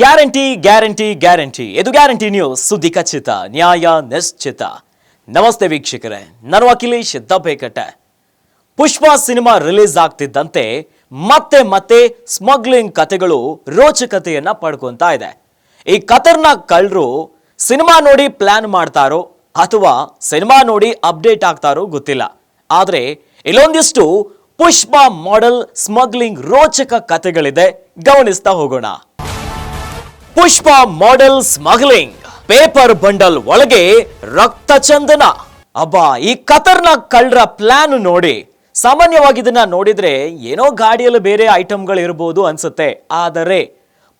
Guarantee guarantee guarantee. ಇದು guarantee news. ಸುದ್ದಿ ಖಚಿತ, ನ್ಯಾಯ ನಿಶ್ಚಿತ. ನಮಸ್ತೆ ವೀಕ್ಷಕರೇ ನಾನು ಅಖಿಲೇಶ್ ದಬ್ಬೆಕಟ್ಟೆ ಪುಷ್ಪ ಸಿನಿಮಾ ರಿಲೀಸ್ ಆಗ್ತಿದ್ದಂತೆ ಮತ್ತೆ ಮತ್ತೆ ಸ್ಮಗ್ಲಿಂಗ್ ಕತೆಗಳು ರೋಚಕತೆಯನ್ನ ಪಡ್ಕೊತಾ ಇದೆ. ಈ ಕತರ್ನ ಕಳ್ಳರು ಸಿನಿಮಾ ನೋಡಿ ಪ್ಲಾನ್ ಮಾಡ್ತಾರೋ ಅಥವಾ ಸಿನಿಮಾ ನೋಡಿ ಅಪ್ಡೇಟ್ ಆಗ್ತಾರೋ ಗೊತ್ತಿಲ್ಲ. ಆದ್ರೆ ಇಲ್ಲೊಂದಿಷ್ಟು ಪುಷ್ಪ ಮಾಡೆಲ್ ಸ್ಮಗ್ಲಿಂಗ್ ರೋಚಕ ಕತೆಗಳಿದೆ. ಗಮನಿಸ್ತಾ ಹೋಗೋಣ. Pushpa model smuggling paper bundle ಒಳಗೆ ರಕ್ತ ಚಂದನ ಅಬ್ಬಾ, ಈ ಕತರ್ನ ಕಳ್ಳರ ಪ್ಲಾನ್ ನೋಡಿ. ಸಾಮಾನ್ಯವಾಗಿ ಇದನ್ನ ನೋಡಿದ್ರೆ ಏನೋ ಗಾಡಿಯಲ್ಲಿ ಬೇರೆ ಐಟಮ್ಗಳು ಇರಬಹುದು ಅನ್ಸುತ್ತೆ. ಆದರೆ,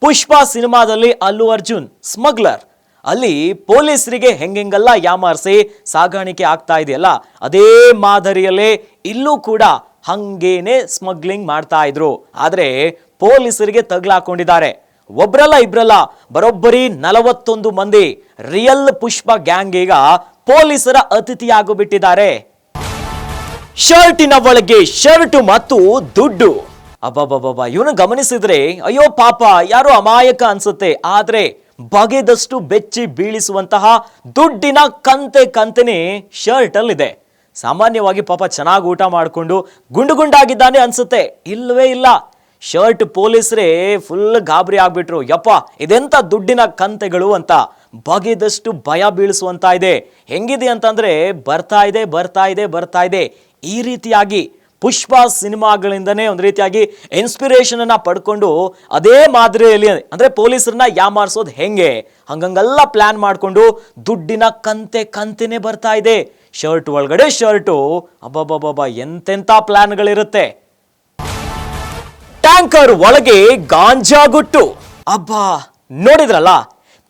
ಪುಷ್ಪ ಸಿನಿಮಾದಲ್ಲಿ ಅಲ್ಲು ಅರ್ಜುನ್ ಸ್ಮಗ್ಲರ್ ಅಲ್ಲಿ ಪೊಲೀಸರಿಗೆ ಹೆಂಗೆಂಗೆಲ್ಲ ಯಾಮಾರಿಸಿ ಸಾಗಾಣಿಕೆ ಆಗ್ತಾ ಇದೆಯಲ್ಲ, ಅದೇ ಮಾದರಿಯಲ್ಲೇ ಇಲ್ಲೂ ಕೂಡ ಹಂಗೇನೆ ಸ್ಮಗ್ಲಿಂಗ್ ಮಾಡ್ತಾ ಇದ್ರು. ಆದ್ರೆ ಪೊಲೀಸರಿಗೆ ತಗ್ಲಾಕೊಂಡಿದ್ದಾರೆ. ಒಬ್ರಲ್ಲ ಇಬ್ರಲ್ಲ, ಬರೋಬ್ಬರಿ ನಲವತ್ತೊಂದು ಮಂದಿ. ರಿಯಲ್ ಪುಷ್ಪ ಗ್ಯಾಂಗ್ ಈಗ ಪೊಲೀಸರ ಅತಿಥಿಯಾಗಿಬಿಟ್ಟಿದ್ದಾರೆ. ಶರ್ಟಿನ ಒಳಗೆ ಶರ್ಟ್ ಮತ್ತು ದುಡ್ಡು. ಅಬ್ಬಬ್ಬಬ್ಬ ಇವನು ಗಮನಿಸಿದ್ರೆ, ಅಯ್ಯೋ ಪಾಪ, ಯಾರು ಅಮಾಯಕ ಅನ್ಸುತ್ತೆ. ಆದ್ರೆ ಬಗೆದಷ್ಟು ಬೆಚ್ಚಿ ಬೀಳಿಸುವಂತಹ ದುಡ್ಡಿನ ಕಂತೆ ಕಂತೆನೇ ಶರ್ಟ್ ಅಲ್ಲಿದೆ ಸಾಮಾನ್ಯವಾಗಿ ಪಾಪ ಚೆನ್ನಾಗಿ ಊಟ ಮಾಡಿಕೊಂಡು ಗುಂಡು ಗುಂಡಾಗಿದ್ದಾನೆ ಅನ್ಸುತ್ತೆ. ಇಲ್ಲವೇ ಇಲ್ಲ. ಶರ್ಟ್ ಪೊಲೀಸರೇ ಫುಲ್ ಗಾಬರಿ ಆಗ್ಬಿಟ್ರು. ಯಪ್ಪ, ಇದೆಂತ ದುಡ್ಡಿನ ಕಂತೆಗಳು ಅಂತ. ಬಗೆದಷ್ಟು ಭಯ ಬೀಳಿಸುವಂತ ಇದೆ. ಹೆಂಗಿದೆ ಅಂತಂದ್ರೆ ಬರ್ತಾ ಇದೆ ಬರ್ತಾ ಇದೆ ಬರ್ತಾ ಇದೆ. ಈ ರೀತಿಯಾಗಿ ಪುಷ್ಪ ಸಿನಿಮಾಗಳಿಂದನೇ ಒಂದು ರೀತಿಯಾಗಿ ಇನ್ಸ್ಪಿರೇಷನ್ ಅನ್ನ ಪಡ್ಕೊಂಡು ಅದೇ ಮಾದರಿಯಲ್ಲಿ, ಅಂದ್ರೆ ಪೊಲೀಸರನ್ನ ಯಾಮಾರಿಸೋದು ಹೆಂಗೆ? ಹಂಗಂಗೆಲ್ಲ ಪ್ಲಾನ್ ಮಾಡಿಕೊಂಡು ದುಡ್ಡಿನ ಕಂತೆ ಕಂತೆನೇ ಬರ್ತಾ ಇದೆ. ಶರ್ಟ್ ಒಳಗಡೆ ಶರ್ಟು ಅಬ್ಬಬ್ಬಬ್ಬ ಎಂತೆಂಥ ಪ್ಲಾನ್ಗಳಿರುತ್ತೆ ಟ್ಯಾಂಕರ್ ಒಳಗೆ ಗಾಂಜಾ ಗುಟ್ಟು. ಅಬ್ಬಾ. ನೋಡಿದ್ರಲ್ಲ?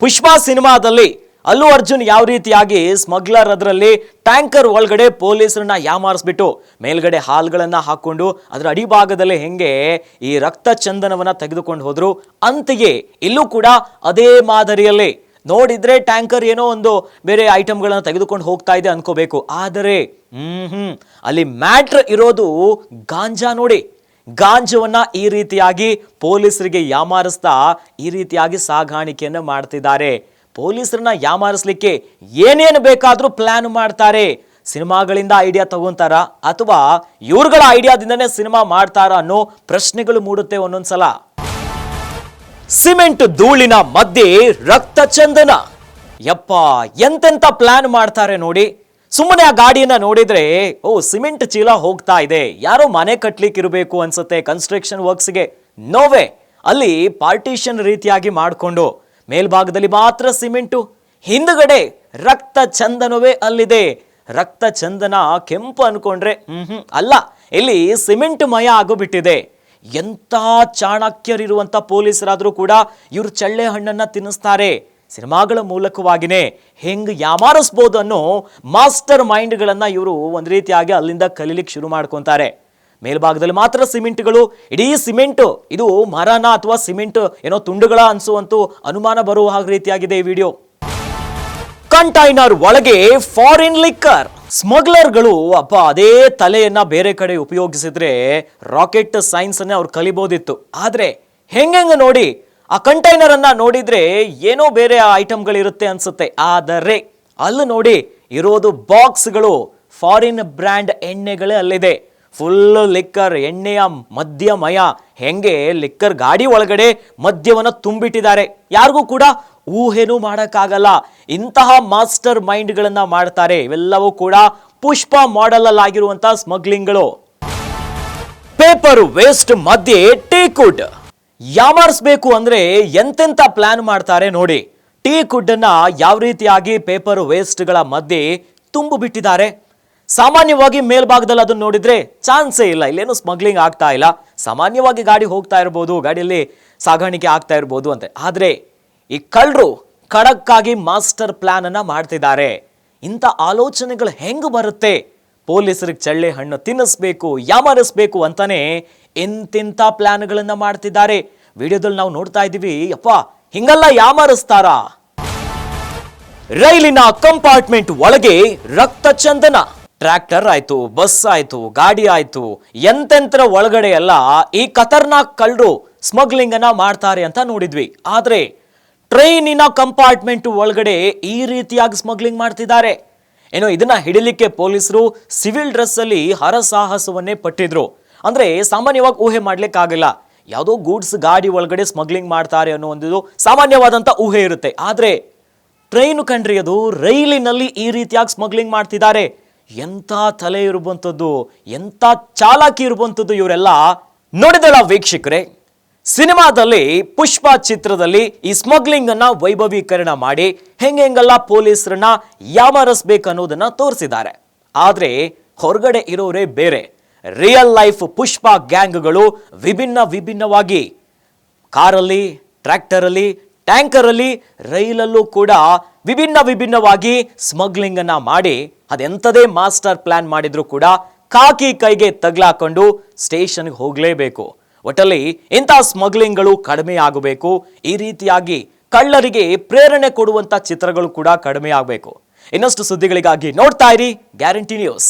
ಪುಷ್ಪ ಸಿನಿಮಾದಲ್ಲಿ ಅಲ್ಲು ಅರ್ಜುನ್ ಯಾವ ರೀತಿಯಾಗಿ ಸ್ಮಗ್ಲರ್ ಅದರಲ್ಲಿ ಟ್ಯಾಂಕರ್ ಒಳಗಡೆ ಪೊಲೀಸರನ್ನ ಯಾಮಾರಿಸ್ಬಿಟ್ಟು ಮೇಲ್ಗಡೆ ಹಾಲ್ಗಳನ್ನ ಹಾಕೊಂಡು ಅದರ ಅಡಿಭಾಗದಲ್ಲಿ ಹೆಂಗೆ ಈ ರಕ್ತ ಚಂದನವನ್ನ ತೆಗೆದುಕೊಂಡು ಹೋದ್ರು. ಅಂತೆಯೇ ಇಲ್ಲೂ ಕೂಡ ಅದೇ ಮಾದರಿಯಲ್ಲಿ ನೋಡಿದ್ರೆ ಟ್ಯಾಂಕರ್ ಏನೋ ಒಂದು ಬೇರೆ ಐಟಮ್ಗಳನ್ನ ತೆಗೆದುಕೊಂಡು ಹೋಗ್ತಾ ಇದೆ ಅನ್ಕೋಬೇಕು. ಆದರೆ ಹ್ಮ್ ಹ್ಮ್ ಅಲ್ಲಿ ಮ್ಯಾಟ್ರ್ ಇರೋದು ಗಾಂಜಾ ನೋಡಿ. ಗಾಂಜವನ್ನ ಈ ರೀತಿಯಾಗಿ ಪೊಲೀಸರಿಗೆ ಯಾಮಾರಿಸ್ತಾ ಈ ರೀತಿಯಾಗಿ ಸಾಗಾಣಿಕೆಯನ್ನು ಮಾಡ್ತಿದ್ದಾರೆ. ಪೊಲೀಸರನ್ನ ಯಾಮಾರಿಸ್ಲಿಕ್ಕೆ ಏನೇನು ಬೇಕಾದರೂ ಪ್ಲಾನ್ ಮಾಡ್ತಾರೆ. ಸಿನಿಮಾಗಳಿಂದ ಐಡಿಯಾ ತಗೊಂತಾರ ಅಥವಾ ಇವ್ರುಗಳ ಐಡಿಯಾದಿಂದನೇ ಸಿನಿಮಾ ಮಾಡ್ತಾರ ಅನ್ನೋ ಪ್ರಶ್ನೆಗಳು ಮೂಡುತ್ತೆ ಒಂದೊಂದ್ಸಲ. ಸಿಮೆಂಟ್ ಧೂಳಿನ ಮಧ್ಯೆ ರಕ್ತ ಚಂದನ ಯಪ್ಪ, ಎಂತೆಂತ ಪ್ಲಾನ್ ಮಾಡ್ತಾರೆ ನೋಡಿ. ಸುಮ್ಮನೆ ಆ ಗಾಡಿಯನ್ನ ನೋಡಿದ್ರೆ, ಓ, ಸಿಮೆಂಟ್ ಚೀಲ ಹೋಗ್ತಾ ಇದೆ. ಯಾರೋ ಮನೆ ಕಟ್ಲಿಕ್ಕೆ ಇರಬೇಕು ಅನ್ಸುತ್ತೆ ಕನ್ಸ್ಟ್ರಕ್ಷನ್ ವರ್ಕ್ಸ್ಗೆ ನೋವೇ ಅಲ್ಲಿ ಪಾರ್ಟಿಷನ್ ರೀತಿಯಾಗಿ ಮಾಡಿಕೊಂಡು, ಮೇಲ್ಭಾಗದಲ್ಲಿ ಮಾತ್ರ ಸಿಮೆಂಟು, ಹಿಂದುಗಡೆ ರಕ್ತ ಚಂದನವೇ ಅಲ್ಲಿದೆ. ರಕ್ತ ಚಂದನ ಕೆಂಪು ಅನ್ಕೊಂಡ್ರೆ ಹ್ಮ್ ಅಲ್ಲ, ಇಲ್ಲಿ ಸಿಮೆಂಟ್ ಮಯ ಆಗೋಬಿಟ್ಟಿದೆ. ಎಂಥ ಚಾಣಕ್ಯರಿರುವಂಥ ಪೊಲೀಸರಾದರೂ ಕೂಡ ಇವರು ಚಳ್ಳೆ ಹಣ್ಣನ್ನ ತಿನ್ನಿಸ್ತಾರೆ. ಸಿನಿಮಾಗಳ ಮೂಲಕವಾಗಿನೇ ಹೆಂಗೆ ಯಾಮಾರಿಸ್ಬೋದು ಅನ್ನೋ ಮಾಸ್ಟರ್ ಮೈಂಡ್ಗಳನ್ನು ಇವರು ಒಂದು ರೀತಿಯಾಗಿ ಅಲ್ಲಿಂದ ಕಲೀಲಿಕ್ಕೆ ಶುರು ಮಾಡ್ಕೊತಾರೆ. ಮೇಲ್ಭಾಗದಲ್ಲಿ ಮಾತ್ರ ಸಿಮೆಂಟ್ಗಳು, ಇಡೀ ಸಿಮೆಂಟ್, ಇದು ಮರನ ಅಥವಾ ಸಿಮೆಂಟ್ ಏನೋ ತುಂಡುಗಳ ಅನಿಸುವಂತೂ ಅನುಮಾನ ಬರುವ ಹಾಗೆ ರೀತಿಯಾಗಿದೆ ಈ ವಿಡಿಯೋ. ಕಂಟೈನರ್ ಒಳಗೆ ಫಾರಿನ್ ಲಿಕ್ಕರ್ ಸ್ಮಗ್ಲರ್ಗಳು, ಅಪ್ಪ, ಅದೇ ತಲೆಯನ್ನ ಬೇರೆ ಕಡೆ ಉಪಯೋಗಿಸಿದ್ರೆ ರಾಕೆಟ್ ಸೈನ್ಸ್ ಅನ್ನ ಅವ್ರು ಕಲಿಬೋದಿತ್ತು. ಆದ್ರೆ ಹೆಂಗೆಂಗ ನೋಡಿ ಆ ಕಂಟೈನರ್ ಅನ್ನ ನೋಡಿದ್ರೆ ಏನೋ ಬೇರೆ ಆ ಐಟಮ್ಗಳಿರುತ್ತೆ ಅನ್ಸುತ್ತೆ. ಆದರೆ ಅಲ್ಲಿ ನೋಡಿ ಇರೋದು ಬಾಕ್ಸ್ಗಳು ಫಾರಿನ್ ಬ್ರ್ಯಾಂಡ್ ಎಣ್ಣೆಗಳೇ ಅಲ್ಲಿದೆ. ಫುಲ್ ಲಿಕ್ಕರ್ ಎಣ್ಣೆಯ ಮದ್ಯಮಯ. ಹೆಂಗೆ ಲಿಕ್ಕರ್ ಗಾಡಿ ಒಳಗಡೆ ಮದ್ಯವನ್ನು ತುಂಬಿಟ್ಟಿದ್ದಾರೆ. ಯಾರಿಗೂ ಕೂಡ ಊಹೆನೂ ಮಾಡೋಕ್ಕಾಗಲ್ಲ. ಇಂತಹ ಮಾಸ್ಟರ್ ಮೈಂಡ್ಗಳನ್ನು ಮಾಡ್ತಾರೆ. ಇವೆಲ್ಲವೂ ಕೂಡ ಪುಷ್ಪ ಮಾಡೆಲ್ ಆಗಿರುವಂತಹ ಸ್ಮಗ್ಲಿಂಗ್ಗಳು ಪೇಪರ್ ವೇಸ್ಟ್ ಮಧ್ಯೆ ಟೀ ಕುಡ್ ಯಾಮಾರಿಸ್ಬೇಕು ಅಂದ್ರೆ ಎಂತೆಂಥ ಪ್ಲಾನ್ ಮಾಡ್ತಾರೆ ನೋಡಿ. ಟೀ ಕುಡ್ ಅನ್ನ ಯಾವ ರೀತಿಯಾಗಿ ಪೇಪರ್ ವೇಸ್ಟ್ಗಳ ಮಧ್ಯೆ ತುಂಬು ಬಿಟ್ಟಿದ್ದಾರೆ. ಸಾಮಾನ್ಯವಾಗಿ ಮೇಲ್ಭಾಗದಲ್ಲಿ ಅದನ್ನ ನೋಡಿದ್ರೆ ಚಾನ್ಸೇ ಇಲ್ಲ, ಇಲ್ಲೇನು ಸ್ಮಗ್ಲಿಂಗ್ ಆಗ್ತಾ ಇಲ್ಲ. ಸಾಮಾನ್ಯವಾಗಿ ಗಾಡಿ ಹೋಗ್ತಾ ಇರ್ಬೋದು, ಗಾಡಿಯಲ್ಲಿ ಸಾಗಾಣಿಕೆ ಆಗ್ತಾ ಇರ್ಬೋದು ಅಂತ. ಆದ್ರೆ ಈ ಕಳ್ಳರು ಖಡಕ್ಕಾಗಿ ಮಾಸ್ಟರ್ ಪ್ಲಾನ್ ಅನ್ನ ಮಾಡ್ತಿದ್ದಾರೆ. ಇಂಥ ಆಲೋಚನೆಗಳು ಹೆಂಗ್ ಬರುತ್ತೆ? ಪೊಲೀಸರಿಗೆ ಚಳ್ಳೆ ಹಣ್ಣು ತಿನ್ನಿಸ್ಬೇಕು, ಯಾಮರಿಸ್ಬೇಕು ಅಂತಾನೆ ಎಂತೆಂಥ ಪ್ಲಾನ್ಗಳನ್ನ ಮಾಡ್ತಿದ್ದಾರೆ. ವಿಡಿಯೋದಲ್ಲಿ ನಾವು ನೋಡ್ತಾ ಇದ್ದೀವಿ. ಅಪ್ಪ ಹಿಂಗೆಲ್ಲ ಯಾಮಾರಿಸ್ತಾರ? ರೈಲಿನ ಕಂಪಾರ್ಟ್ಮೆಂಟ್ ಒಳಗೆ ರಕ್ತ ಚಂದನ. ಟ್ರ್ಯಾಕ್ಟರ್ ಆಯ್ತು, ಬಸ್ ಆಯ್ತು, ಗಾಡಿ ಆಯ್ತು ಎಂತೆಂತರ ಒಳಗಡೆ ಎಲ್ಲ ಈ ಖತರ್ನಾಕ್ ಕಳ್ಳರು ಸ್ಮಗ್ಲಿಂಗ್ ಅನ್ನ ಮಾಡ್ತಾರೆ ಅಂತ ನೋಡಿದ್ವಿ. ಆದ್ರೆ ಟ್ರೈನಿನ ಕಂಪಾರ್ಟ್ಮೆಂಟ್ ಒಳಗಡೆ ಈ ರೀತಿಯಾಗಿ ಸ್ಮಗ್ಲಿಂಗ್ ಮಾಡ್ತಿದ್ದಾರೆ. ಏನೋ ಇದನ್ನ ಹಿಡಿಲಿಕ್ಕೆ ಪೊಲೀಸರು ಸಿವಿಲ್ ಡ್ರೆಸ್ ಅಲ್ಲಿ ಹರಸಾಹಸವನ್ನೇ ಪಟ್ಟಿದ್ರು. ಅಂದ್ರೆ ಸಾಮಾನ್ಯವಾಗಿ ಊಹೆ ಮಾಡ್ಲಿಕ್ಕಾಗಲ್ಲ. ಯಾವುದೋ ಗೂಡ್ಸ್ ಗಾಡಿ ಒಳಗಡೆ ಸ್ಮಗ್ಲಿಂಗ್ ಮಾಡ್ತಾರೆ ಅನ್ನೋ ಒಂದು ಸಾಮಾನ್ಯವಾದಂತ ಊಹೆ ಇರುತ್ತೆ. ಆದರೆ ಟ್ರೈನು ಕಂಡ್ರಿ ಅದು ರೈಲಿನಲ್ಲಿ ಈ ರೀತಿಯಾಗಿ ಸ್ಮಗ್ಲಿಂಗ್ ಮಾಡ್ತಿದ್ದಾರೆ. ಎಂಥ ತಲೆ ಇರುವಂಥದ್ದು, ಎಂಥ ಚಾಲಾಕಿ ಇರುವಂಥದ್ದು ಇವರೆಲ್ಲ ನೋಡಿದಳ ವೀಕ್ಷಕರೇ? ಸಿನಿಮಾದಲ್ಲಿ ಪುಷ್ಪ ಚಿತ್ರದಲ್ಲಿ ಈ ಸ್ಮಗ್ಲಿಂಗ್ ಅನ್ನ ವೈಭವೀಕರಣ ಮಾಡಿ ಹೆಂಗೆಲ್ಲ ಪೊಲೀಸರನ್ನ ಯಾಮರಿಸ್ಬೇಕು ಅನ್ನೋದನ್ನ ತೋರಿಸಿದ್ದಾರೆ. ಆದರೆ ಹೊರಗಡೆ ಇರೋರೇ ಬೇರೆ. ರಿಯಲ್ ಲೈಫ್ ಪುಷ್ಪ ಗ್ಯಾಂಗ್ಗಳು ವಿಭಿನ್ನ ವಿಭಿನ್ನವಾಗಿ ಕಾರಲ್ಲಿ, ಟ್ರ್ಯಾಕ್ಟರಲ್ಲಿ, ಟ್ಯಾಂಕರಲ್ಲಿ, ರೈಲಲ್ಲೂ ಕೂಡ ವಿಭಿನ್ನ ವಿಭಿನ್ನವಾಗಿ ಸ್ಮಗ್ಲಿಂಗ್ ಅನ್ನ ಮಾಡಿ ಅದೆಂಥದೇ ಮಾಸ್ಟರ್ ಪ್ಲಾನ್ ಮಾಡಿದರೂ ಕೂಡ ಕಾಕಿ ಕೈಗೆ ತಗ್ಲಾಕೊಂಡು ಸ್ಟೇಷನ್ಗೆ ಹೋಗಲೇಬೇಕು. ಒಟ್ಟಲ್ಲಿ ಇಂಥ ಸ್ಮಗ್ಲಿಂಗ್ಗಳು ಕಡಿಮೆ ಆಗಬೇಕು. ಈ ರೀತಿಯಾಗಿ ಕಳ್ಳರಿಗೆ ಪ್ರೇರಣೆ ಕೊಡುವಂತ ಚಿತ್ರಗಳು ಕೂಡ ಕಡಿಮೆ ಆಗಬೇಕು. ಇನ್ನಷ್ಟು ಸುದ್ದಿಗಳಿಗಾಗಿ ನೋಡ್ತಾ ಇರಿ ಗ್ಯಾರಂಟಿ ನ್ಯೂಸ್.